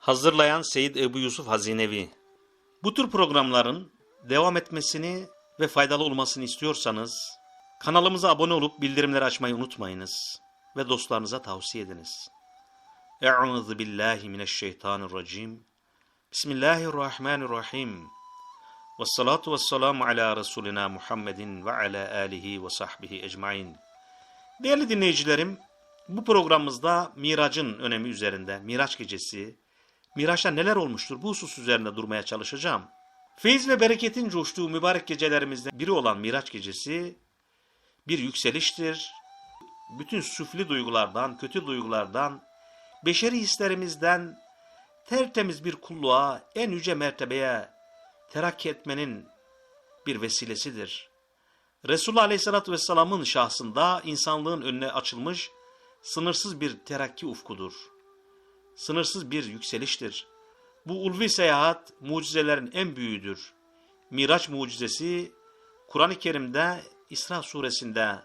Hazırlayan Seyyid Ebu Yusuf Hazinevi. Bu tür programların devam etmesini ve faydalı olmasını istiyorsanız kanalımıza abone olup bildirimleri açmayı unutmayınız ve dostlarınıza tavsiye ediniz. Euzu billahi mineşşeytanirracim. Bismillahirrahmanirrahim. Ve salatu ve selamu ala Resulina Muhammedin ve ala alihi ve sahbihi ecmain. Değerli dinleyicilerim, bu programımızda Mirac'ın önemi üzerinde, Miraç gecesi, Miraç'ta neler olmuştur bu husus üzerinde durmaya çalışacağım. Feyiz ve bereketin coştuğu mübarek gecelerimizden biri olan Miraç gecesi bir yükseliştir. Bütün süfli duygulardan, kötü duygulardan, beşeri hislerimizden tertemiz bir kulluğa, en yüce mertebeye terakki etmenin bir vesilesidir. Resulullah Aleyhisselatü Vesselam'ın şahsında insanlığın önüne açılmış sınırsız bir terakki ufkudur. Sınırsız bir yükseliştir. Bu ulvi seyahat mucizelerin en büyüğüdür. Miraç mucizesi Kur'an-ı Kerim'de İsra suresinde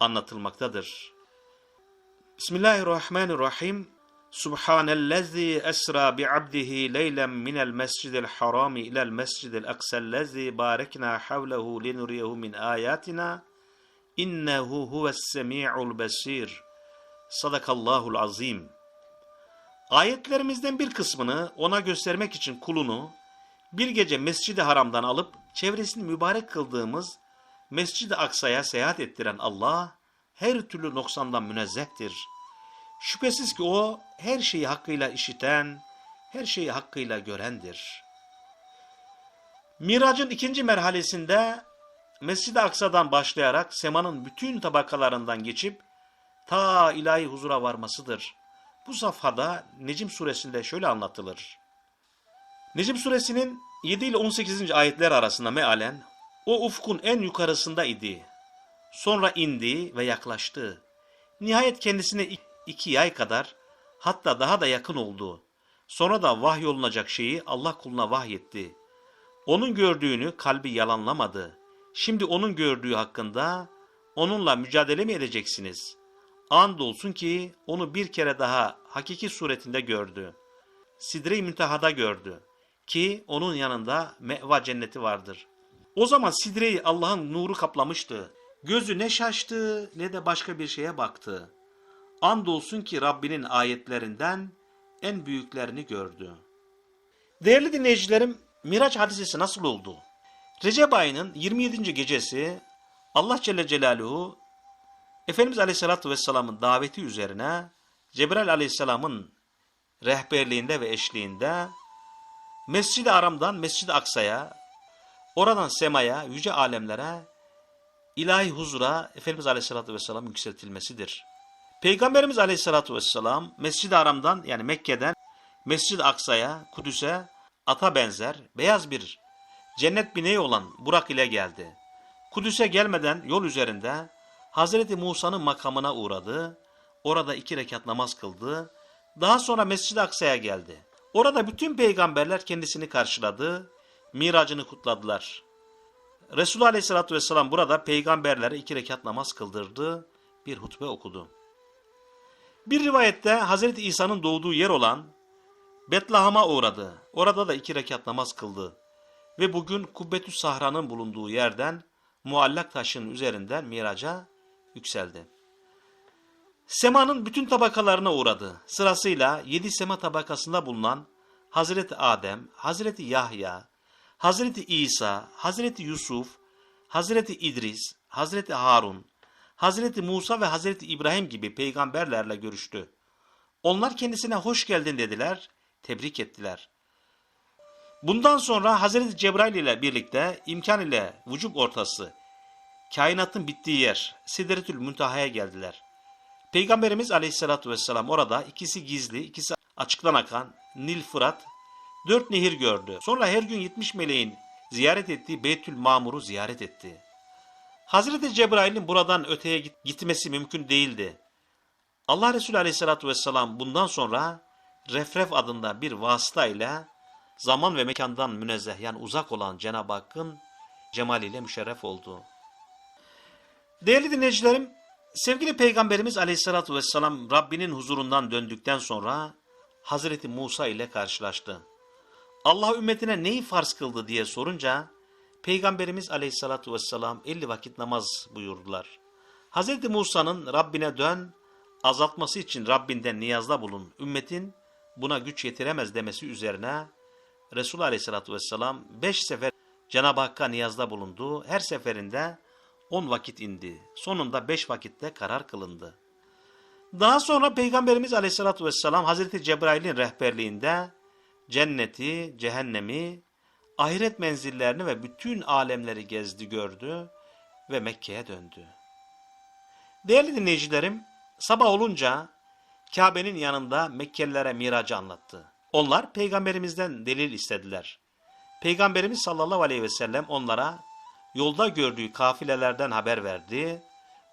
anlatılmaktadır. Bismillahirrahmanirrahim. Subhanellezi esra bi'abdihi leylen minel mescidil harami ilel mescidil aksellezi barekna havlehu linuriyehu min ayatina innehu huves semi'ul besir. Sadakallahul azim. Ayetlerimizden bir kısmını ona göstermek için kulunu bir gece Mescid-i Haram'dan alıp çevresini mübarek kıldığımız Mescid-i Aksa'ya seyahat ettiren Allah her türlü noksandan münezzehtir. Şüphesiz ki o her şeyi hakkıyla işiten, her şeyi hakkıyla görendir. Miracın ikinci merhalesinde Mescid-i Aksa'dan başlayarak semanın bütün tabakalarından geçip ta ilahi huzura varmasıdır. Bu safhada Necim suresinde şöyle anlatılır. Necim suresinin 7 ile 18. ayetler arasında mealen o ufkun en yukarısında idi. Sonra indi ve yaklaştı. Nihayet kendisine iki yay kadar hatta daha da yakın oldu. Sonra da vahyolunacak şeyi Allah kuluna vahyetti. Onun gördüğünü kalbi yalanlamadı. Şimdi onun gördüğü hakkında onunla mücadele mi edeceksiniz? Andolsun ki onu bir kere daha hakiki suretinde gördü. Sidre-i Münteha'da gördü ki onun yanında meva cenneti vardır. O zaman Sidre'yi Allah'ın nuru kaplamıştı. Gözü ne şaştı ne de başka bir şeye baktı. Andolsun ki Rabbinin ayetlerinden en büyüklerini gördü. Değerli dinleyicilerim, Miraç hadisesi nasıl oldu? Recep ayının 27. gecesi Allah Celle Celaluhu Efendimiz Aleyhisselatü Vesselam'ın daveti üzerine Cebrail Aleyhisselam'ın rehberliğinde ve eşliğinde Mescid-i Aram'dan Mescid-i Aksa'ya, oradan semaya, yüce alemlere, ilahi huzura Efendimiz Aleyhisselatü Vesselam yükseltilmesidir. Peygamberimiz Aleyhisselatü Vesselam Mescid-i Aram'dan yani Mekke'den Mescid-i Aksa'ya, Kudüs'e ata benzer beyaz bir cennet bineği olan Burak ile geldi. Kudüs'e gelmeden yol üzerinde Hazreti Musa'nın makamına uğradı. Orada iki rekat namaz kıldı. Daha sonra Mescid-i Aksa'ya geldi. Orada bütün peygamberler kendisini karşıladı. Miracını kutladılar. Resulullah Aleyhisselatü Vesselam burada peygamberlere iki rekat namaz kıldırdı. Bir hutbe okudu. Bir rivayette Hazreti İsa'nın doğduğu yer olan Betleham'a uğradı. Orada da iki rekat namaz kıldı. Ve bugün Kubbetü Sahra'nın bulunduğu yerden muallak taşın üzerinden miraca yükseldi. Semanın bütün tabakalarına uğradı. Sırasıyla yedi sema tabakasında bulunan Hazreti Adem, Hazreti Yahya, Hazreti İsa, Hazreti Yusuf, Hazreti İdris, Hazreti Harun, Hazreti Musa ve Hazreti İbrahim gibi peygamberlerle görüştü. Onlar kendisine hoş geldin dediler, tebrik ettiler. Bundan sonra Hazreti Cebrail ile birlikte imkan ile vücub ortası, kainatın bittiği yer Sidretül Müntaha'ya geldiler. Peygamberimiz aleyhissalatü vesselam orada ikisi gizli, ikisi açıktan akan Nil Fırat, dört nehir gördü. Sonra her gün 70 meleğin ziyaret ettiği Beytül Mamur'u ziyaret etti. Hazreti Cebrail'in buradan öteye gitmesi mümkün değildi. Allah Resulü aleyhissalatü vesselam bundan sonra Refref adında bir vasıta ile zaman ve mekandan münezzeh yani uzak olan Cenab-ı Hakk'ın cemaliyle müşerref oldu. Değerli dinleyicilerim, sevgili Peygamberimiz Aleyhisselatü Vesselam Rabbinin huzurundan döndükten sonra Hazreti Musa ile karşılaştı. Allah ümmetine neyi farz kıldı diye sorunca Peygamberimiz aleyhissalatu vesselam 50 vakit namaz buyurdular. Hazreti Musa'nın Rabbine dön, azaltması için Rabbinden niyazda bulun. Ümmetin buna güç yetiremez demesi üzerine Resul aleyhissalatu vesselam 5 sefer Cenab-ı Hakk'a niyazda bulundu. Her seferinde 10 vakit indi. Sonunda 5 vakitte karar kılındı. Daha sonra Peygamberimiz aleyhissalatu vesselam Hazreti Cebrail'in rehberliğinde cenneti, cehennemi, ahiret menzillerini ve bütün alemleri gezdi gördü ve Mekke'ye döndü. Değerli dinleyicilerim, sabah olunca Kabe'nin yanında Mekkelilere miracı anlattı. Onlar peygamberimizden delil istediler. Peygamberimiz sallallahu aleyhi ve sellem onlara yolda gördüğü kafilelerden haber verdi.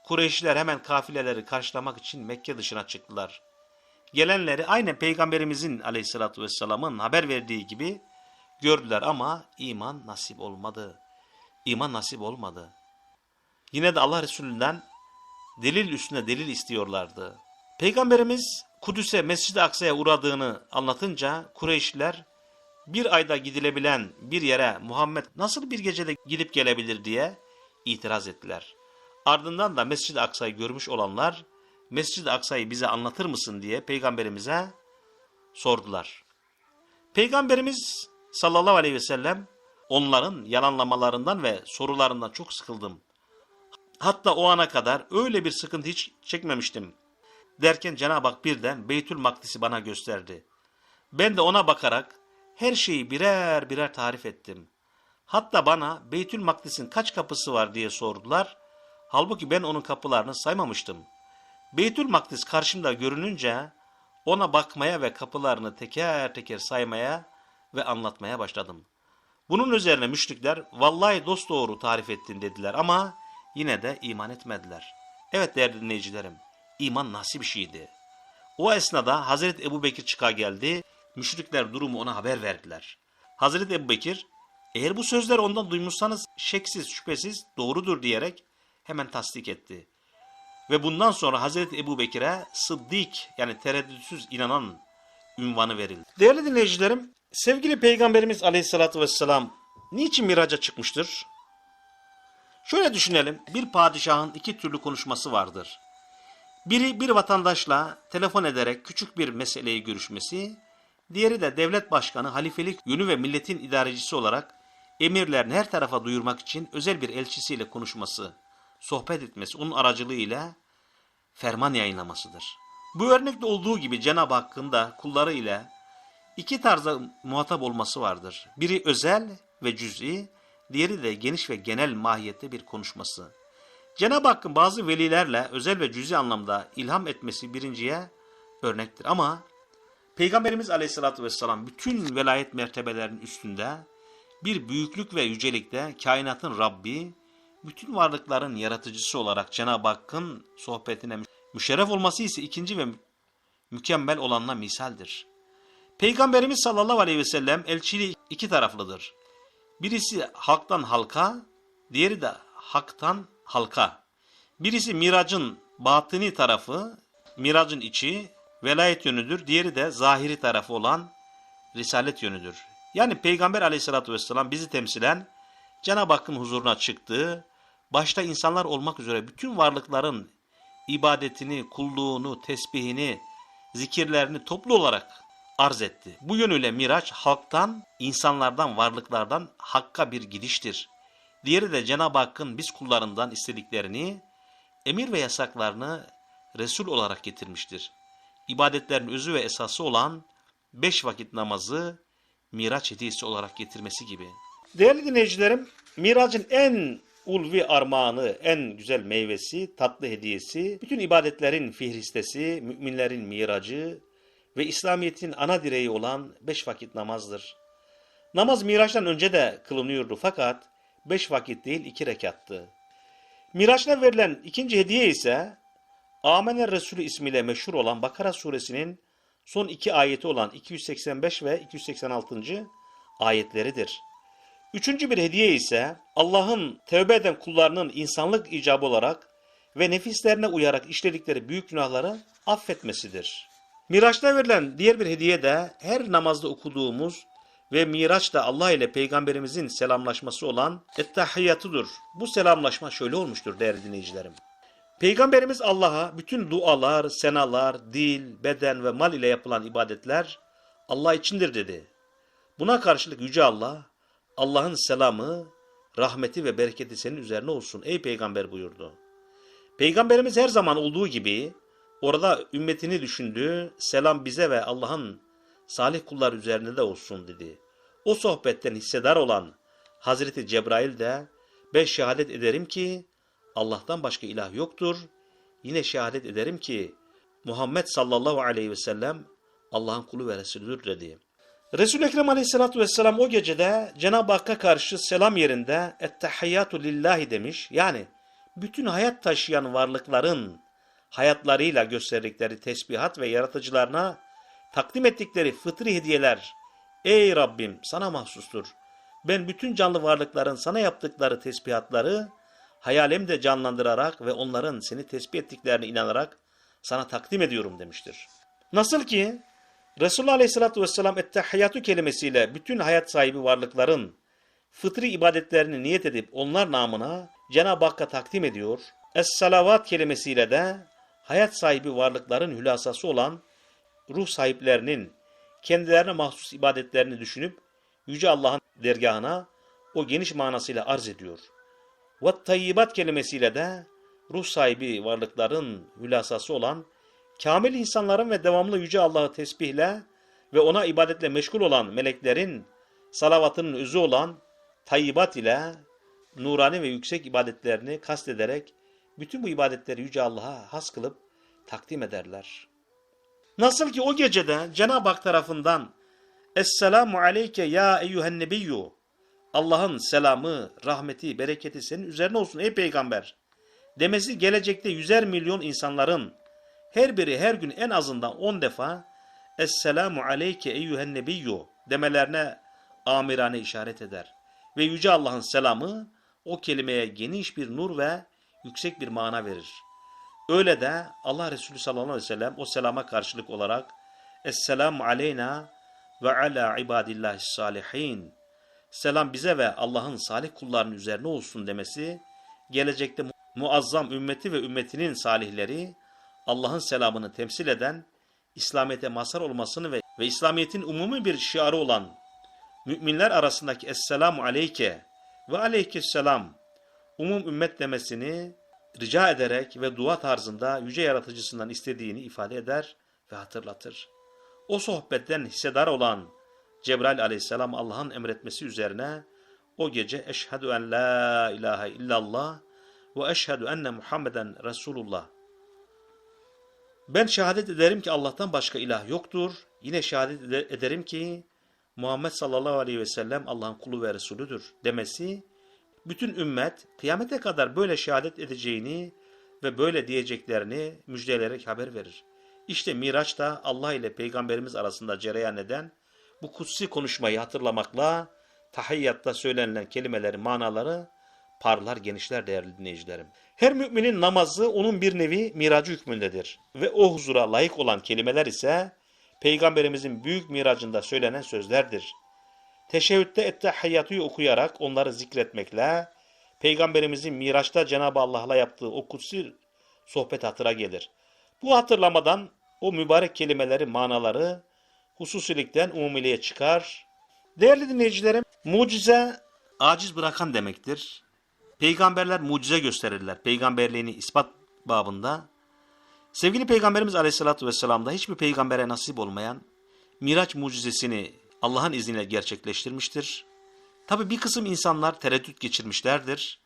Kureyşliler hemen kafileleri karşılamak için Mekke dışına çıktılar. Gelenleri aynı peygamberimizin aleyhissalatü vesselamın haber verdiği gibi gördüler ama iman nasip olmadı. İman nasip olmadı. Yine de Allah Resulü'nden delil üstüne delil istiyorlardı. Peygamberimiz Kudüs'e Mescid-i Aksa'ya uğradığını anlatınca Kureyşliler bir ayda gidilebilen bir yere Muhammed nasıl bir gecede gidip gelebilir diye itiraz ettiler. Ardından da Mescid-i Aksa'yı görmüş olanlar Mescid-i Aksa'yı bize anlatır mısın diye peygamberimize sordular. Peygamberimiz sallallahu aleyhi ve sellem onların yalanlamalarından ve sorularından çok sıkıldım. Hatta o ana kadar öyle bir sıkıntı hiç çekmemiştim. Derken Cenab-ı Hak birden Beytül Makdis'i bana gösterdi. Ben de ona bakarak her şeyi birer birer tarif ettim. Hatta bana Beytül Makdis'in kaç kapısı var diye sordular. Halbuki ben onun kapılarını saymamıştım. Beytül Makdis karşımda görününce ona bakmaya ve kapılarını teker teker saymaya ve anlatmaya başladım. Bunun üzerine müşrikler vallahi dosdoğru tarif ettin dediler ama yine de iman etmediler. Evet değerli dinleyicilerim, iman nasıl bir şeydi? O esnada Hazreti Ebu Bekir çıka geldi, müşrikler durumu ona haber verdiler. Hazreti Ebu Bekir, eğer bu sözleri ondan duymuşsanız şeksiz şüphesiz doğrudur diyerek hemen tasdik etti. Ve bundan sonra Hazreti Ebu Bekir'e Sıddık yani tereddütsüz inanan ünvanı verildi. Değerli dinleyicilerim, sevgili Peygamberimiz Aleyhisselatü Vesselam niçin miraca çıkmıştır? Şöyle düşünelim, bir padişahın iki türlü konuşması vardır. Biri bir vatandaşla telefon ederek küçük bir meseleyi görüşmesi, diğeri de devlet başkanı halifelik yönü ve milletin idarecisi olarak emirlerini her tarafa duyurmak için özel bir elçisiyle konuşması, sohbet etmesi, onun aracılığıyla ferman yayınlamasıdır. Bu örnekte olduğu gibi Cenab-ı Hakk'ın da kulları ile iki tarzda muhatap olması vardır. Biri özel ve cüz'i, diğeri de geniş ve genel mahiyette bir konuşması. Cenab-ı Hakk'ın bazı velilerle özel ve cüz'i anlamda ilham etmesi birinciye örnektir. Ama Peygamberimiz Aleyhisselatü Vesselam bütün velayet mertebelerinin üstünde bir büyüklük ve yücelikte kainatın Rabbi, bütün varlıkların yaratıcısı olarak Cenab-ı Hakk'ın sohbetine müşerref olması ise ikinci ve mükemmel olanla misaldir. Peygamberimiz sallallahu aleyhi ve sellem elçiliği iki taraflıdır. Birisi halktan halka, diğeri de haktan halka. Birisi miracın batini tarafı, miracın içi velayet yönüdür. Diğeri de zahiri tarafı olan risalet yönüdür. Yani Peygamber aleyhissalatü vesselam bizi temsilen Cenab-ı Hakk'ın huzuruna çıktığı, başta insanlar olmak üzere bütün varlıkların ibadetini, kulluğunu, tesbihini, zikirlerini toplu olarak arz etti. Bu yönüyle Miraç halktan, insanlardan, varlıklardan Hakk'a bir gidiştir. Diğeri de Cenab-ı Hakk'ın biz kullarından istediklerini, emir ve yasaklarını Resul olarak getirmiştir. İbadetlerin özü ve esası olan beş vakit namazı Miraç hediyesi olarak getirmesi gibi. Değerli dinleyicilerim, Miracın en ulvi armağanı, en güzel meyvesi, tatlı hediyesi, bütün ibadetlerin fihristesi, müminlerin miracı ve İslamiyet'in ana direği olan beş vakit namazdır. Namaz Miraç'tan önce de kılınıyordu fakat beş vakit değil iki rekattı. Miraç'la verilen ikinci hediye ise Amener Resulü ismiyle meşhur olan Bakara suresinin son iki ayeti olan 285 ve 286. ayetleridir. Üçüncü bir hediye ise Allah'ın tevbe eden kullarının insanlık icabı olarak ve nefislerine uyarak işledikleri büyük günahları affetmesidir. Miraç'ta verilen diğer bir hediye de her namazda okuduğumuz ve Miraç'ta Allah ile Peygamberimizin selamlaşması olan Ettehiyyatıdır. Bu selamlaşma şöyle olmuştur değerli dinleyicilerim. Peygamberimiz Allah'a bütün dualar, senalar, dil, beden ve mal ile yapılan ibadetler Allah içindir dedi. Buna karşılık Yüce Allah, Allah'ın selamı, rahmeti ve bereketi senin üzerine olsun ey peygamber buyurdu. Peygamberimiz her zaman olduğu gibi orada ümmetini düşündü, selam bize ve Allah'ın salih kullar üzerine de olsun dedi. O sohbetten hissedar olan Hazreti Cebrail de ben şehadet ederim ki Allah'tan başka ilah yoktur. Yine şehadet ederim ki Muhammed sallallahu aleyhi ve sellem Allah'ın kulu ve Resulüdür dedi. Resul-i Ekrem aleyhissalatü vesselam o gecede Cenab-ı Hakk'a karşı selam yerinde ettehiyyatu lillahi demiş. Yani bütün hayat taşıyan varlıkların hayatlarıyla gösterdikleri tesbihat ve yaratıcılarına takdim ettikleri fıtri hediyeler ey Rabbim sana mahsustur. Ben bütün canlı varlıkların sana yaptıkları tesbihatları hayalimde canlandırarak ve onların seni tesbih ettiklerine inanarak sana takdim ediyorum demiştir. Nasıl ki Resulullah Aleyhisselatü Vesselam ettehiyyatü kelimesiyle bütün hayat sahibi varlıkların fıtri ibadetlerini niyet edip onlar namına Cenab-ı Hakk'a takdim ediyor. Es-salavat kelimesiyle de hayat sahibi varlıkların hülasası olan ruh sahiplerinin kendilerine mahsus ibadetlerini düşünüp Yüce Allah'ın dergahına o geniş manasıyla arz ediyor. Ve tayyibat kelimesiyle de ruh sahibi varlıkların hülasası olan kamil insanların ve devamlı Yüce Allah'ı tesbihle ve ona ibadetle meşgul olan meleklerin salavatının özü olan tayyibat ile nurani ve yüksek ibadetlerini kastederek bütün bu ibadetleri Yüce Allah'a has kılıp takdim ederler. Nasıl ki o gecede Cenab-ı Hak tarafından Esselamu aleyke ya eyyühen nebiyyü Allah'ın selamı, rahmeti, bereketi senin üzerine olsun ey peygamber demesi gelecekte yüzer milyon insanların her biri her gün en azından on defa Esselamu aleyke eyyühen nebiyyü demelerine amirane işaret eder. Ve Yüce Allah'ın selamı o kelimeye geniş bir nur ve yüksek bir mana verir. Öyle de Allah Resulü sallallahu aleyhi ve sellem o selama karşılık olarak Esselamu aleyna ve ala ibadillahi salihin selam bize ve Allah'ın salih kullarının üzerine olsun demesi gelecekte muazzam ümmeti ve ümmetinin salihleri Allah'ın selamını temsil eden İslamiyet'e mazhar olmasını ve, ve İslamiyet'in umumi bir şiarı olan müminler arasındaki Esselamu Aleyke ve Aleykesselam umum ümmet demesini rica ederek ve dua tarzında yüce yaratıcısından istediğini ifade eder ve hatırlatır. O sohbetten hissedar olan Cebrail aleyhisselam Allah'ın emretmesi üzerine o gece eşhedü en la ilahe illallah ve eşhedü enne Muhammeden Resulullah. Ben şehadet ederim ki Allah'tan başka ilah yoktur. Yine şehadet ederim ki Muhammed sallallahu aleyhi ve sellem Allah'ın kulu ve Resulüdür demesi bütün ümmet kıyamete kadar böyle şehadet edeceğini ve böyle diyeceklerini müjdeleyerek haber verir. İşte Miraç da Allah ile Peygamberimiz arasında cereyan eden bu kutsi konuşmayı hatırlamakla tahiyyatta söylenilen kelimelerin manaları parlar genişler değerli dinleyicilerim. Her müminin namazı onun bir nevi miracı hükmündedir. Ve o huzura layık olan kelimeler ise Peygamberimizin büyük miracında söylenen sözlerdir. Teşebbütte ettehiyyatıyı okuyarak onları zikretmekle Peygamberimizin Miraç'ta Cenab-ı Allah'la yaptığı o kutsi sohbet hatıra gelir. Bu hatırlamadan o mübarek kelimelerin manaları hususilikten umumiliğe çıkar. Değerli dinleyicilerim, mucize aciz bırakan demektir. Peygamberler mucize gösterirler. Peygamberliğini ispat babında. Sevgili Peygamberimiz Aleyhisselatü Vesselam'da hiçbir peygambere nasip olmayan Miraç mucizesini Allah'ın izniyle gerçekleştirmiştir. Tabi bir kısım insanlar tereddüt geçirmişlerdir.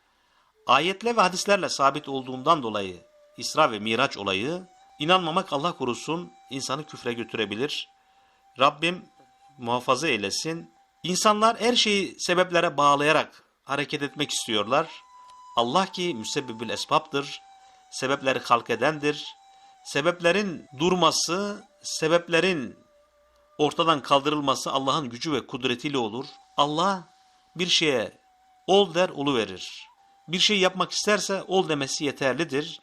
Ayetle ve hadislerle sabit olduğundan dolayı İsra ve Miraç olayı inanmamak Allah korusun insanı küfre götürebilir. Rabbim muhafaza eylesin. İnsanlar her şeyi sebeplere bağlayarak hareket etmek istiyorlar. Allah ki müsebbibül esbaptır. Sebepleri halk edendir. Sebeplerin durması, sebeplerin ortadan kaldırılması Allah'ın gücü ve kudretiyle olur. Allah bir şeye ol der olu verir. Bir şey yapmak isterse ol demesi yeterlidir.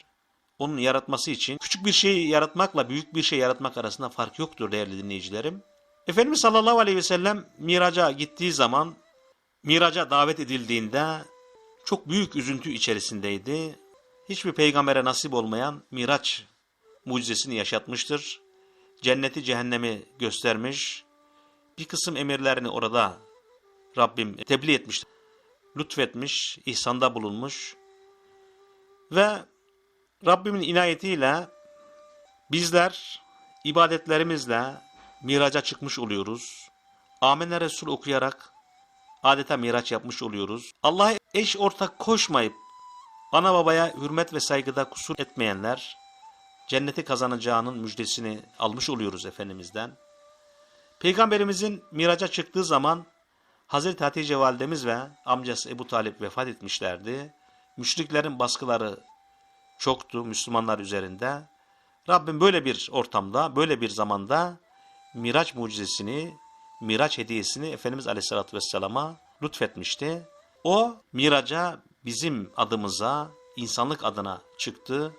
Onun yaratması için küçük bir şey yaratmakla büyük bir şey yaratmak arasında fark yoktur değerli dinleyicilerim. Efendimiz sallallahu aleyhi ve sellem miraca gittiği zaman miraca davet edildiğinde çok büyük üzüntü içerisindeydi. Hiçbir peygambere nasip olmayan miraç mucizesini yaşatmıştır. Cenneti cehennemi göstermiş. Bir kısım emirlerini orada Rabbim tebliğ etmiş, lütfetmiş, ihsanda bulunmuş. Ve Rabbimin inayetiyle bizler ibadetlerimizle miraca çıkmış oluyoruz. Amenna Resul okuyarak adeta miraç yapmış oluyoruz. Allah'a eş ortak koşmayıp ana babaya hürmet ve saygıda kusur etmeyenler cenneti kazanacağının müjdesini almış oluyoruz Efendimiz'den. Peygamberimizin miraca çıktığı zaman Hazreti Hatice validemiz ve amcası Ebu Talip vefat etmişlerdi. Müşriklerin baskıları çoktu Müslümanlar üzerinde. Rabbim böyle bir ortamda, böyle bir zamanda Miraç mucizesini, Miraç hediyesini Efendimiz Aleyhisselatü Vesselam'a lütfetmişti. O miraca bizim adımıza, insanlık adına çıktı.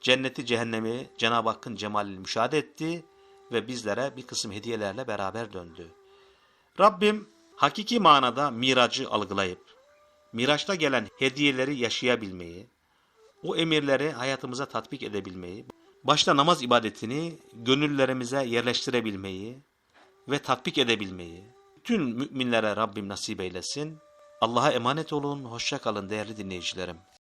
Cenneti, cehennemi Cenab-ı Hakk'ın cemalini müşahede etti ve bizlere bir kısım hediyelerle beraber döndü. Rabbim hakiki manada miracı algılayıp, miraçta gelen hediyeleri yaşayabilmeyi, o emirleri hayatımıza tatbik edebilmeyi, başta namaz ibadetini gönüllerimize yerleştirebilmeyi ve tatbik edebilmeyi, bütün müminlere Rabbim nasip eylesin. Allah'a emanet olun, hoşça kalın değerli dinleyicilerim.